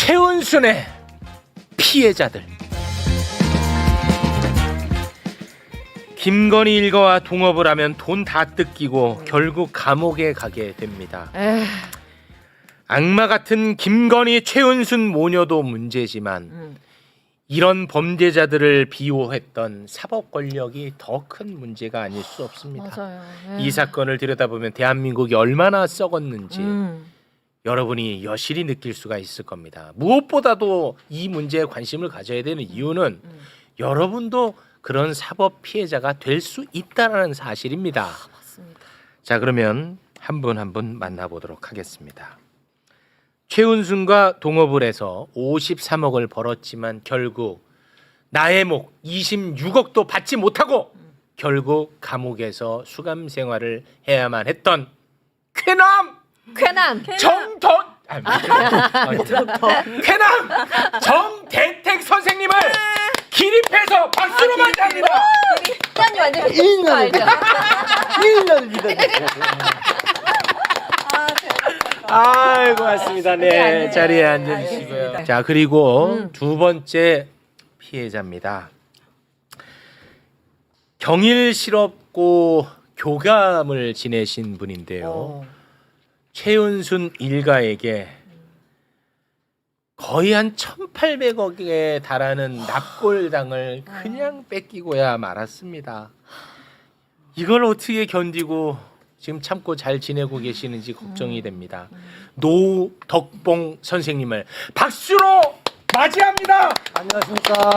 최은순의 피해자들 김건희 일가와 동업을 하면 돈 다 뜯기고 결국 감옥에 가게 됩니다. 에휴, 악마 같은 김건희 최은순 모녀도 문제지만 음. 이런 범죄자들을 비호했던 사법 권력이 더 큰 문제가 아닐 수 없습니다. 맞아요. 이 사건을 들여다보면 대한민국이 얼마나 썩었는지 음. 여러분이 여실히 느낄 수가 있을 겁니다. 무엇보다도 이 문제에 관심을 가져야 되는 이유는 음. 여러분도 그런 사법 피해자가 될 수 있다라는 사실입니다. 맞습니다. 자, 그러면 한 분 한 분 만나보도록 하겠습니다. 최은순과 동업을 해서 53억을 벌었지만 결국 나의 목 26억도 받지 못하고 결국 감옥에서 수감 생활을 해야만 했던 쾌남 쾌남. 정덕 아, 쾌남 정대택 선생님을 기립해서 박수로 맞이합니다. 쾌남이 완전 이거 알죠? 1년 믿어. 아이 고맙습니다. 네, 자리에 네, 앉아주시고요. 자 그리고 음. 두 번째 피해자입니다. 경일실업고 교감을 지내신 분인데요. 어. 최은순 일가에게 거의 한 1,800억에 달하는 납골당을 그냥 뺏기고야 말았습니다. 이걸 어떻게 견디고 지금 참고 잘 지내고 계시는지 걱정이 됩니다. 노덕봉 선생님을 박수로 맞이합니다. 안녕하십니까.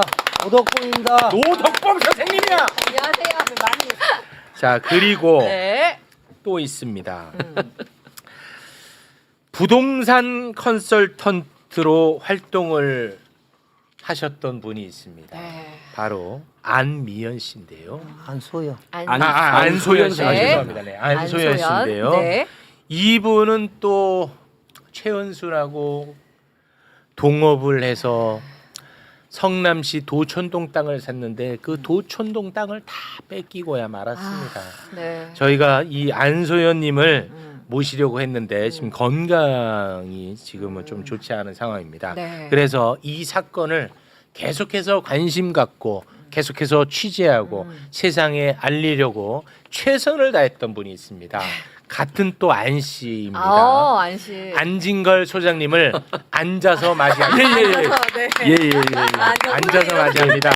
오덕봉입니다. 노덕봉 선생님이야. 안녕하세요. 자 그리고 네. 또 있습니다. 부동산 컨설턴트로 활동을 하셨던 분이 있습니다. 네. 바로 안미연 씨인데요. 안소요. 안, 아, 아, 안소연 씨 네. 죄송합니다. 네, 안소연 씨인데요. 네. 이분은 또 최은수라고 동업을 해서 성남시 도촌동 땅을 샀는데 그 도촌동 땅을 다 뺏기고야 말았습니다. 네. 저희가 이 안소연님을 음. 모시려고 했는데 지금 건강이 지금은 좀 좋지 않은 상황입니다. 네. 그래서 이 사건을 계속해서 관심 갖고 계속해서 취재하고 음. 세상에 알리려고 최선을 다했던 분이 있습니다. 같은 또 안 씨입니다. 아, 안씨. 안진걸 소장님을 앉아서 맞이합니다. 네. 예예예. 예, 예, 예. 앉아서 앉아서 맞이합니다.